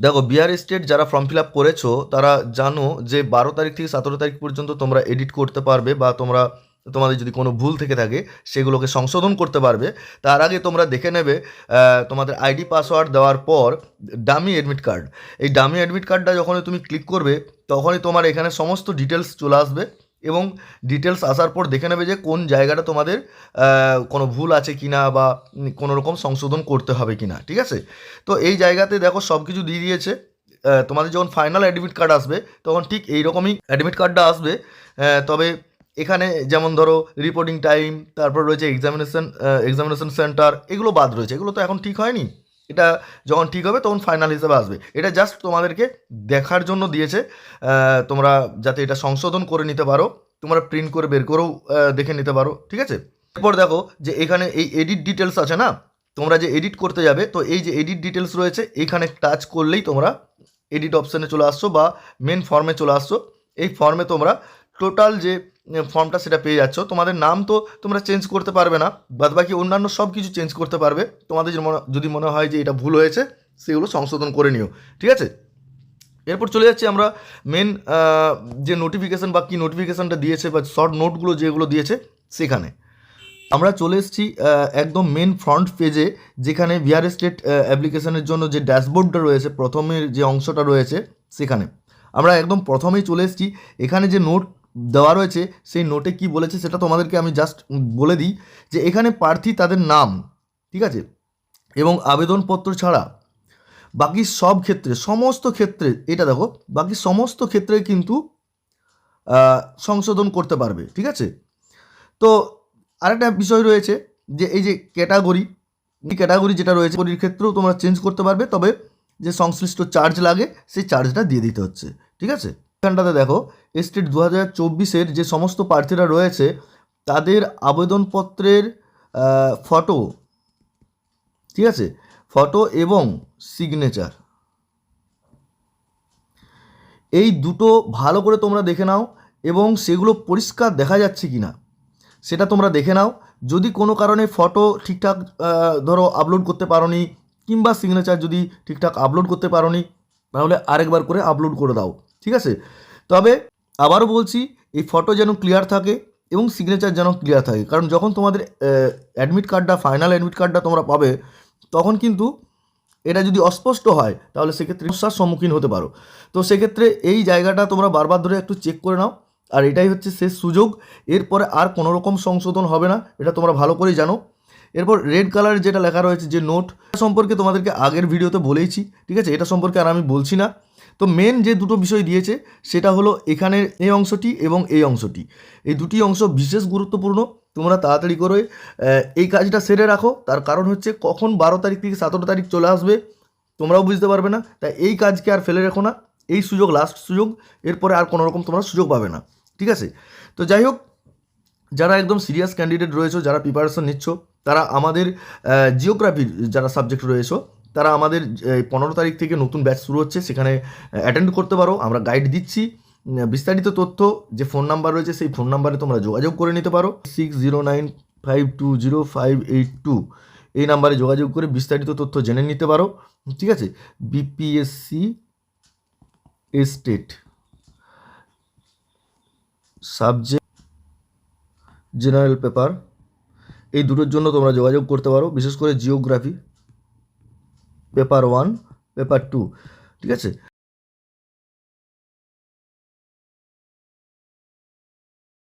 দেখো বিহার স্টেট যারা form fill up করেছ, তারা জানো যে বারো তারিখ থেকে সতেরো তারিখ পর্যন্ত তোমরা এডিট করতে পারবে বা তোমরা, তোমাদের যদি কোনো ভুল থেকে থাকে, সেগুলোকে সংশোধন করতে পারবে। তার আগে তোমরা দেখে নেবে তোমাদের আইডি পাসওয়ার্ড দেওয়ার পর ডামি অ্যাডমিট কার্ড এই ডামি অ্যাডমিট কার্ডটা যখনই তুমি ক্লিক করবে, তখনই তোমার এখানে সমস্ত ডিটেলস চলে আসবে। এবং ডিটেলস আসার পর দেখে নেবে যে কোন জায়গাটা তোমাদের কোনো ভুল আছে কি না বা কোনো রকম সংশোধন করতে হবে কি না ঠিক আছে? তো এই জায়গাতে দেখো সব কিছু দিয়ে দিয়েছে। তোমাদের যখন ফাইনাল অ্যাডমিট কার্ড আসবে, তখন ঠিক এই রকমই অ্যাডমিট কার্ডটা আসবে। তবে এখানে যেমন ধরো রিপোর্টিং টাইম তারপর রয়েছে এক্সামিনেশন এক্সামিনেশন সেন্টার এগুলো বাদ রয়েছে। এগুলো তো এখন ঠিক হয়নি। এটা যখন ঠিক হবে তখন ফাইনাল হিসেবে আসবে। এটা জাস্ট তোমাদেরকে দেখার জন্য দিয়েছে। তোমরা যাতে এটা সংশোধন করে নিতে পারো, তোমরা প্রিন্ট করে বের করেও দেখে নিতে পারো, ঠিক আছে? এরপর দেখো যে এখানে এই এডিট ডিটেলস আছে না? তোমরা যে এডিট করতে যাবে, তো এই যে এডিট ডিটেলস রয়েছে, এখানে টাচ করলেই তোমরা এডিট অপশানে চলে আসছো বা মেন ফর্মে চলে আসছো। এই ফর্মে তোমরা টোটাল যে ফর্মটা সেটা পেয়ে যাচ্ছ। তোমাদের নাম তো তোমরা চেঞ্জ করতে পারবে না। বাদ বাকি অন্যান্য সব কিছু চেঞ্জ করতে পারবে। তোমাদের যদি মনে হয় যে এটা ভুল হয়েছে, সেগুলো সংশোধন করে নিও। ঠিক আছে? এরপর চলে যাচ্ছি আমরা মেন যে নোটিফিকেশান বা কী নোটিফিকেশানটা দিয়েছে বা শর্ট নোটগুলো যেগুলো দিয়েছে, সেখানে। আমরা চলে এসেছি একদম মেন ফ্রন্ট পেজে যেখানে বিহার স্টেট অ্যাপ্লিকেশনের জন্য যে ড্যাশবোর্ডটা রয়েছে, প্রথমের যে অংশটা রয়েছে, সেখানে। আমরা একদম প্রথমেই চলে এসেছি। এখানে যে নোট দেওয়া রয়েছে, সেই নোটে কি বলেছে সেটা তোমাদেরকে আমি জাস্ট বলে দিই যে এখানে প্রার্থী তাদের নাম, ঠিক আছে? এবং আবেদনপত্র ছাড়া বাকি সব ক্ষেত্রে, সমস্ত ক্ষেত্রে, এটা দেখো, বাকি সমস্ত ক্ষেত্রে কিন্তু সংশোধন করতে পারবে, ঠিক আছে? তো আরেকটা বিষয় রয়েছে যে এই যে ক্যাটাগরি এই ক্যাটাগরি যেটা রয়েছে ওর ক্ষেত্রেও তোমরা চেঞ্জ করতে পারবে, তবে যে সংশ্লিষ্ট চার্জ লাগে, সেই চার্জটা দিয়ে দিতে হচ্ছে, ঠিক আছে? এখানটাতে দেখো স্টেট দু হাজার চব্বিশের যে সমস্ত প্রার্থীরা রয়েছে, তাদের আবেদনপত্রের ফটো ঠিক আছে? ফটো এবং সিগনেচার এই দুটো ভালো করে তোমরা দেখে নাও এবং সেগুলো পরিষ্কার দেখা যাচ্ছে কি না সেটা তোমরা দেখে নাও। যদি কোনো কারণে ফটো ঠিকঠাক ধরো আপলোড করতে পারোনি, কিংবা সিগনেচার যদি ঠিকঠাক আপলোড করতে পারোনি, তাহলে আরেকবার করে আপলোড করে দাও। ঠিক আছে? তবে আবারও বলছি, এই ফটো যেন ক্লিয়ার থাকে এবং সিগনেচার যেন ক্লিয়ার থাকে। কারণ যখন তোমাদের অ্যাডমিট কার্ডটা ফাইনাল অ্যাডমিট কার্ডটা তোমরা পাবে, তখন কিন্তু এটা যদি অস্পষ্ট হয়, তাহলে সেক্ষেত্রে সমস্যার সম্মুখীন হতে পারো। তো সেক্ষেত্রে এই জায়গাটা তোমরা বারবার ধরে একটু চেক করে নাও। আর এটাই হচ্ছে শেষ সুযোগ। এরপরে আর কোনো রকম সংশোধন হবে না, এটা তোমরা ভালো করেই জানো। এরপর রেড কালারের যেটা লেখা রয়েছে যে নোট সম্পর্কে তোমাদেরকে আগের ভিডিওতে বলেইছি, ঠিক আছে? এটা সম্পর্কে আর আমি বলছি না। তো মেন যে দুটো বিষয় দিয়েছে, সেটা হলো এখানের এই অংশটি এবং এই অংশটি। এই দুটি অংশ বিশেষ গুরুত্বপূর্ণ, তোমরা তাড়াতাড়ি করে এই কাজটা সেরে রাখো। তার কারণ হচ্ছে কখন বারো তারিখ থেকে সতেরো তারিখ চলে আসবে, তোমরাও বুঝতে পারবে না। তাই এই কাজকে আর ফেলে রেখো না। এই সুযোগ লাস্ট সুযোগ, এরপরে আর কোনো রকম তোমরা সুযোগ পাবে না। ঠিক আছে? তো যাই হোক, যারা একদম সিরিয়াস ক্যান্ডিডেট রয়েছে, যারা প্রিপারেশন নিচ্ছ, তারা আমাদের জিওগ্রাফির যারা সাবজেক্ট রয়েছে তারা আমাদের পনেরো তারিখ থেকে নতুন ব্যাচ শুরু হচ্ছে, সেখানে অ্যাটেন্ড করতে পারো। আমরা গাইড দিচ্ছি। বিস্তারিত তথ্য, যে ফোন নাম্বার রয়েছে, সেই ফোন নাম্বারে তোমরা যোগাযোগ করে নিতে পারো। Six zero nine five two zero five eight two এই নাম্বারে যোগাযোগ করে বিস্তারিত তথ্য জেনে নিতে পারো। ঠিক আছে? BPSC state subject general paper এই দুটোর জন্য তোমরা যোগাযোগ করতে পারো। বিশেষ করে geography paper one paper two ঠিক আছে?